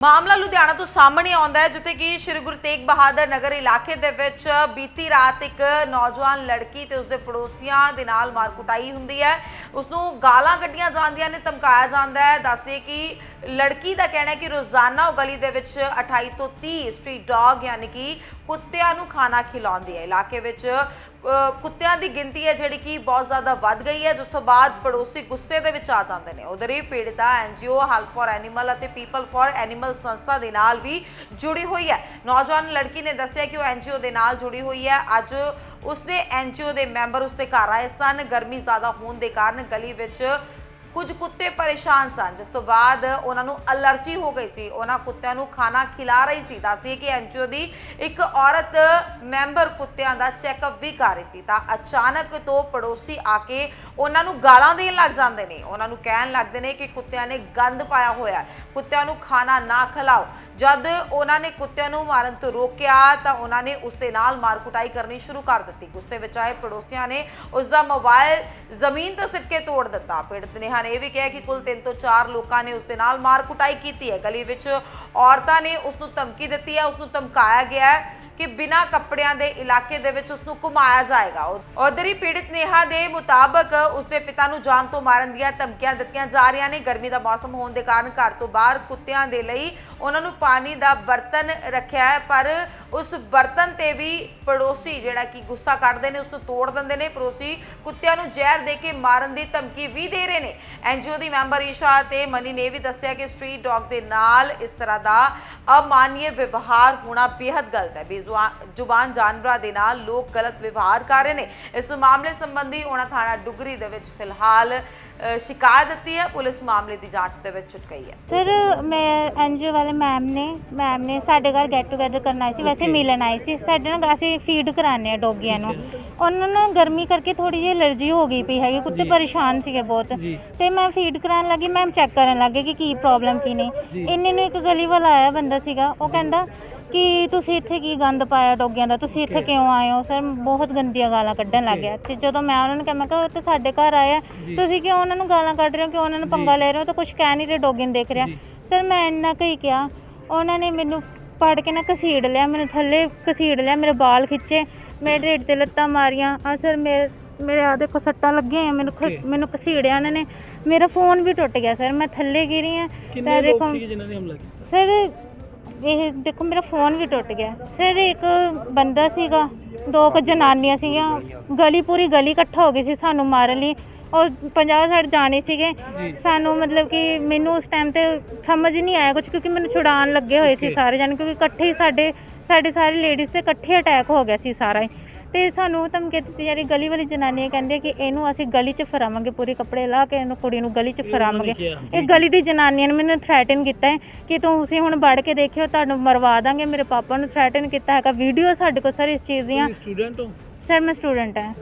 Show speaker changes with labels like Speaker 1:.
Speaker 1: ਮਾਮਲਾ ਲੁਧਿਆਣਾ ਤੋਂ ਸਾਹਮਣੇ ਆਉਂਦਾ ਹੈ, ਜਿੱਥੇ ਕਿ ਸ਼੍ਰੀ ਗੁਰੂ ਤੇਗ ਬਹਾਦਰ ਨਗਰ ਇਲਾਕੇ ਦੇ ਵਿੱਚ ਬੀਤੀ ਰਾਤ ਇੱਕ ਨੌਜਵਾਨ ਲੜਕੀ ਤੇ ਉਸਦੇ ਪੜੋਸੀਆਂ ਦੇ ਨਾਲ ਮਾਰਕੁਟਾਈ ਹੁੰਦੀ ਹੈ। ਉਸ ਨੂੰ ਗਾਲਾਂ ਕੱਢੀਆਂ ਜਾਂਦੀਆਂ ਨੇ, ਧਮਕਾਇਆ ਜਾਂਦਾ ਹੈ। ਦੱਸਦੇ ਕਿ ਲੜਕੀ ਦਾ ਕਹਿਣਾ ਹੈ ਕਿ ਰੋਜ਼ਾਨਾ ਉਹ ਗਲੀ ਦੇ ਵਿੱਚ 28 ਤੋਂ 30 ਸਟਰੀਟ ਡੌਗ ਯਾਨੀ ਕਿ ਕੁੱਤਿਆਂ ਨੂੰ ਖਾਣਾ ਖਿਲਾਉਂਦੀ ਹੈ। ਇਲਾਕੇ ਵਿੱਚ ਕੁੱਤਿਆਂ ਦੀ ਗਿਣਤੀ ਹੈ ਜਿਹੜੀ ਕਿ ਬਹੁਤ ਜ਼ਿਆਦਾ ਵੱਧ ਗਈ ਹੈ, ਜਿਸ ਤੋਂ ਬਾਅਦ ਪੜੋਸੀ ਗੁੱਸੇ ਦੇ ਵਿੱਚ ਆ ਜਾਂਦੇ ਨੇ। ਉਧਰ ਹੀ ਪੀੜਤਾ ਐਨਜੀਓ ਹੈਲਪ ਫॉर ਐਨੀਮਲ ਅਤੇ ਪੀਪਲ ਫॉर ਐਨੀਮਲ ਸੰਸਥਾ ਦੇ ਨਾਲ ਵੀ ਜੁੜੀ ਹੋਈ ਹੈ। ਨੌਜਵਾਨ ਲੜਕੀ ਨੇ ਦੱਸਿਆ ਕਿ ਉਹ ਐਨਜੀਓ ਦੇ ਨਾਲ ਜੁੜੀ ਹੋਈ ਹੈ। ਅੱਜ ਉਸਦੇ ਐਨਜੀਓ ਦੇ ਮੈਂਬਰ ਉਸਦੇ ਘਰ ਆਏ ਸਨ। ਗਰਮੀ ਜ਼ਿਆਦਾ ਹੋਣ ਦੇ ਕਾਰਨ ਗਲੀ ਵਿੱਚ ਕੁਝ ਕੁੱਤੇ ਪਰੇਸ਼ਾਨ ਸਨ। ਜਿਸ ਤੋਂ ਬਾਅਦ ਉਹਨਾਂ ਨੂੰ ਅਲਰਜੀ ਹੋ ਗਈ ਸੀ। ਉਹਨਾਂ ਕੁੱਤਿਆਂ ਨੂੰ ਖਾਣਾ ਖਿਲਾ ਰਹੀ ਸੀ। ਦੱਸਦੀ ਹੈ ਕਿ ਐਨਜੀਓ ਦੀ ਇੱਕ ਔਰਤ ਮੈਂਬਰ ਕੁੱਤਿਆਂ ਦਾ ਚੈੱਕਅਪ ਵੀ ਕਰ ਰਹੀ ਸੀ। ਤਾਂ ਅਚਾਨਕ ਤੋਂ ਪੜੋਸੀ ਆ ਕੇ ਉਹਨਾਂ ਨੂੰ ਗਾਲਾਂ ਦੇਣ ਲੱਗ ਜਾਂਦੇ ਨੇ। ਉਹਨਾਂ ਨੂੰ ਕਹਿਣ ਲੱਗਦੇ ਨੇ ਕਿ ਕੁੱਤਿਆਂ ਨੇ ਗੰਦ ਪਾਇਆ ਹੋਇਆ ਕੁੱਤਿਆਂ ਨੂੰ ਖਾਣਾ ਨਾ ਖਿਲਾਓ। ਜਦ ਉਹਨਾਂ ਨੇ ਕੁੱਤਿਆਂ ਨੂੰ ਮਾਰਨ ਤੋਂ ਰੋਕਿਆ ਤਾਂ ਉਹਨਾਂ ਨੇ ਉਸ ਦੇ ਨਾਲ ਮਾਰਕੁਟਾਈ ਕਰਨੀ ਸ਼ੁਰੂ ਕਰ ਦਿੱਤੀ। ਗੁੱਸੇ ਵਿੱਚ ਆਏ ਪੜੋਸੀਆਂ ਨੇ ਉਸ ਦਾ ਮੋਬਾਈਲ ਜ਼ਮੀਨ ਤੇ ਸਿੱਟ ਕੇ ਤੋੜ ਦਿੱਤਾ। ਪੀੜਤ ਨੇਹਾ ਨੇ ਇਹ ਵੀ ਕਿਹਾ ਕਿ ਕੁੱਲ 3 ਤੋਂ 4 ਲੋਕਾਂ ਨੇ ਉਸ ਦੇ ਨਾਲ ਮਾਰਕੁਟਾਈ ਕੀਤੀ ਹੈ। ਗਲੀ ਵਿੱਚ ਔਰਤਾਂ ਨੇ ਉਸ ਨੂੰ ਧਮਕੀ ਦਿੱਤੀ ਹੈ ਉਸ ਨੂੰ ਧਮਕਾਇਆ ਗਿਆ ਹੈ। ਕਿ ਬਿਨਾਂ ਕੱਪੜਿਆਂ ਦੇ ਇਲਾਕੇ ਦੇ ਵਿੱਚ ਉਸ ਨੂੰ ਘੁਮਾਇਆ ਜਾਏਗਾ। ਉਧਰ ਹੀ ਪੀੜਿਤ ਨੇਹਾ ਦੇ ਮੁਤਾਬਕ ਉਸ ਦੇ ਪਿਤਾ ਨੂੰ ਜਾਨ ਤੋਂ ਮਾਰਨ ਦੀਆਂ ਧਮਕੀਆਂ ਦਿੱਤੀਆਂ ਜਾ ਰਹੀਆਂ ਨੇ। ਗਰਮੀ ਦਾ ਮੌਸਮ ਹੋਣ ਦੇ ਕਾਰਨ ਘਰ ਤੋਂ ਬਾਹਰ ਕੁੱਤਿਆਂ ਦੇ ਲਈ ਉਹਨਾਂ ਨੂੰ ਪਾਣੀ ਦਾ ਬਰਤਨ ਰੱਖਿਆ ਪਰ ਉਸ ਬਰਤਨ ਤੇ ਵੀ ਪੜੋਸੀ ਜਿਹੜਾ ਕਿ ਗੁੱਸਾ ਕੱਢਦੇ ਨੇ ਉਸ ਨੂੰ ਤੋੜ ਦਿੰਦੇ ਨੇ। ਪੜੋਸੀ ਕੁੱਤਿਆਂ ਨੂੰ ਜ਼ਹਿਰ ਦੇ ਕੇ ਮਾਰਨ ਦੀ ਧਮਕੀ ਵੀ ਦੇ ਰਹੇ ਨੇ। ਐਨਜੀਓ ਦੀ ਮੈਂਬਰ ਈਸ਼ਾ ਤੇ ਮਨੀ ਨੇ ਵੀ ਦੱਸਿਆ ਕਿ ਸਟਰੀਟ ਡੌਗ ਦੇ ਨਾਲ ਇਸ ਤਰ੍ਹਾਂ ਦਾ ਅਮਾਨਵੀਯ ਵਿਵਹਾਰ ਹੋਣਾ ਬੇहद ਗਲਤ ਹੈ। ਬੇਜ਼ੁਬਾਨ ਜਾਨਵਰਾਂ ਦੇ ਨਾਲ ਲੋਕ ਗਲਤ ਵਿਵਹਾਰ ਕਰ ਰਹੇ ਨੇ। ਇਸ ਮਾਮਲੇ ਸੰਬੰਧੀ ਉਹਨਾਂ ਥਾਣਾ ਡੁਗਰੀ ਦੇ ਵਿੱਚ ਫਿਲਹਾਲ ਸ਼ਿਕਾਇਤ ਦਿੱਤੀ ਹੈ। ਪੁਲਿਸ ਮਾਮਲੇ ਦੀ ਜਾਂਚ ਦੇ ਵਿੱਚ ਗਈ ਹੈ।
Speaker 2: ਸਰ ਮੈਂ ਐਨਜੀਓ ਵਾਲੇ ਮੈਮ ਨੇ ਮੈਮ ਨੇ ਸਾਡੇ ਘਰ ਗੈਟ ਟੂਗੇਦਰ ਕਰਨ ਸੀ। ਵੈਸੇ. ਮਿਲਣ ਆਏ ਸੀ। ਸਾਡੇ ਨਾਲ ਅਸੀਂ ਫੀਡ ਕਰਾਉਂਦੇ ਆ ਡੋਗੀਆਂ ਨੂੰ। ਉਹਨਾਂ ਨੂੰ ਗਰਮੀ ਕਰਕੇ ਥੋੜੀ ਜਿਹੀ ਅਲਰਜੀ ਹੋ ਗਈ ਪਈ ਹੈਗੀ। ਕੁੱਤੇ। ਪਰੇਸ਼ਾਨ ਸੀਗੇ ਬਹੁਤ। ਤੇ ਮੈਂ ਫੀਡ ਕਰਾਉਣ ਲੱਗੀ। ਮੈਮ ਚੈੱਕ ਕਰਨ ਲੱਗੇ ਕਿ ਕੀ ਪ੍ਰੋਬਲਮ ਕੀ ਨਹੀਂ। ਇੰਨੇ ਨੂੰ ਇੱਕ ਗਲੀ ਵਾਲਾ ਆਇਆ ਬੰਦਾ ਸੀਗਾ। ਉਹ ਕਹਿੰਦਾ ਕਿ ਤੁਸੀਂ ਇੱਥੇ ਕੀ ਗੰਦ ਪਾਇਆ ਡੋਗੀਆਂ ਦਾ? ਤੁਸੀਂ ਇੱਥੇ. ਕਿਉਂ ਆਏ ਹੋ? ਸਰ ਬਹੁਤ ਗੰਦੀਆਂ ਗਾਲਾਂ ਕੱਢਣ ਲੱਗ. ਗਿਆ। ਤੇ ਜਦੋਂ ਮੈਂ ਉਹਨਾਂ ਨੂੰ ਕਿਹਾ ਮੈਂ ਕਿਹਾ ਉਹ ਤਾਂ ਸਾਡੇ ਘਰ ਆਇਆ।
Speaker 3: ਜੀ।
Speaker 2: ਤੁਸੀਂ ਕਿਉਂ ਉਹਨਾਂ ਨੂੰ ਗਾਲਾਂ ਕੱਢ ਰਹੇ ਹੋ? ਕਿਉਂ ਉਹਨਾਂ ਨੂੰ ਪੰਗਾ। ਲੈ ਰਹੇ ਹੋ? ਤਾਂ ਕੁਝ ਕਹਿ ਨਹੀਂ ਰਹੇ ਡੋਗੀ ਨੂੰ ਦੇਖ ਰਿਹਾ। ਸਰ ਮੈਂ ਇੰਨਾ ਕੁ ਹੀ ਕਿਹਾ। ਉਹਨਾਂ ਨੇ ਮੈਨੂੰ ਫੜ ਕੇ ਨਾ ਘਸੀੜ ਲਿਆ ਮੈਨੂੰ ਥੱਲੇ ਘਸੀੜ ਲਿਆ ਮੇਰੇ ਵਾਲ ਖਿੱਚੇ ਮੇਰੇ ਢਿੱਡ ਤੇ ਲੱਤਾਂ ਮਾਰੀਆਂ। ਆ ਸਰ ਮੇਰੇ ਮੇਰੇ ਆ ਦੇਖੋ ਸੱਟਾਂ ਲੱਗੀਆਂ ਹੋਈਆਂ, ਮੈਨੂੰ ਖ-. ਮੈਨੂੰ ਘਸੀੜਿਆ ਉਹਨਾਂ ਨੇ। ਮੇਰਾ ਫੋਨ ਵੀ ਟੁੱਟ ਗਿਆ ਸਰ। ਮੈਂ ਥੱਲੇ ਗਿਰੀ ਆ
Speaker 3: ਕਿੰਨੇ ਲੋਕ ਸੀਗੇ ਜਿਨ੍ਹਾਂ ਨੇ ਹਮਲਾ ਕੀਤਾ?
Speaker 2: ਸਰ ਇਹ ਦੇਖੋ ਮੇਰਾ ਫੋਨ ਵੀ ਟੁੱਟ ਗਿਆ। ਸਰ ਇੱਕ ਬੰਦਾ ਸੀਗਾ ਦੋ ਕੁ ਜਨਾਨੀਆਂ ਸੀਗੀਆਂ। ਗਲੀ ਪੂਰੀ ਗਲੀ ਇਕੱਠਾ ਹੋ ਗਈ ਸੀ ਸਾਨੂੰ ਮਾਰਨ ਲਈ। ਉਹ 50 60 ਜਾਣੇ ਸੀਗੇ। ਸਾਨੂੰ ਮਤਲਬ ਕਿ ਮੈਨੂੰ ਉਸ ਟਾਈਮ ਤੇ ਸਮਝ ਨਹੀਂ ਆਇਆ ਕੁਝ ਕਿਉਂਕਿ ਮੈਨੂੰ ਛੁਡਾਉਣ ਲੱਗੇ ਹੋਏ ਸੀ. ਸਾਰੇ ਜਾਣੇ। ਕਿਉਂਕਿ ਇਕੱਠੇ ਹੀ ਸਾਡੇ ਸਾਡੇ ਸਾਰੇ ਲੇਡੀਜ਼ ਤੇ ਇਕੱਠੇ ਅਟੈਕ ਹੋ ਗਿਆ ਸੀ ਸਾਰਾ ਹੀ। ਤੇ ਸਾਨੂੰ ਧਮਕੀ ਦਿੱਤੀ ਜਾ ਰਹੀ ਗਲੀ ਵਾਲੀ ਜਨਾਨੀ ਕਹਿੰਦੀ ਕਿ ਇਹਨੂੰ ਅਸੀਂ ਗਲੀ 'ਚ ਫਰਾਵਾਂਗੇ ਪੂਰੇ ਕੱਪੜੇ ਲਾ ਕੇ ਇਹਨੂੰ ਕੁੜੀ ਨੂੰ ਗਲੀ 'ਚ ਫਰਾਵਾਂਗੇ ਇਹ। ਗਲੀ ਦੀ ਜਨਾਨੀਆਂ ਨੇ ਮੈਨੂੰ ਥ੍ਰੈਟਨ ਕੀਤਾ ਹੈ ਕਿ ਤੁਸੀਂ ਹੁਣ ਵੜ ਕੇ ਦੇਖਿਓ ਤੁਹਾਨੂੰ ਮਰਵਾ ਦਾਂਗੇ ਮੇਰੇ ਪਾਪਾ ਨੂੰ ਥ੍ਰੈਟਨ ਕੀਤਾ ਹੈਗਾ। ਵੀਡੀਓ ਸਾਡੇ ਕੋਲ ਸਰ ਇਸ ਚੀਜ਼ ਦੀਆਂ।
Speaker 3: ਤੁਸੀਂ ਸਟੂਡੈਂਟ ਹੋ?
Speaker 2: ਸਰ ਮੈਂ ਸਟੂਡੈਂਟ ਹਾਂ।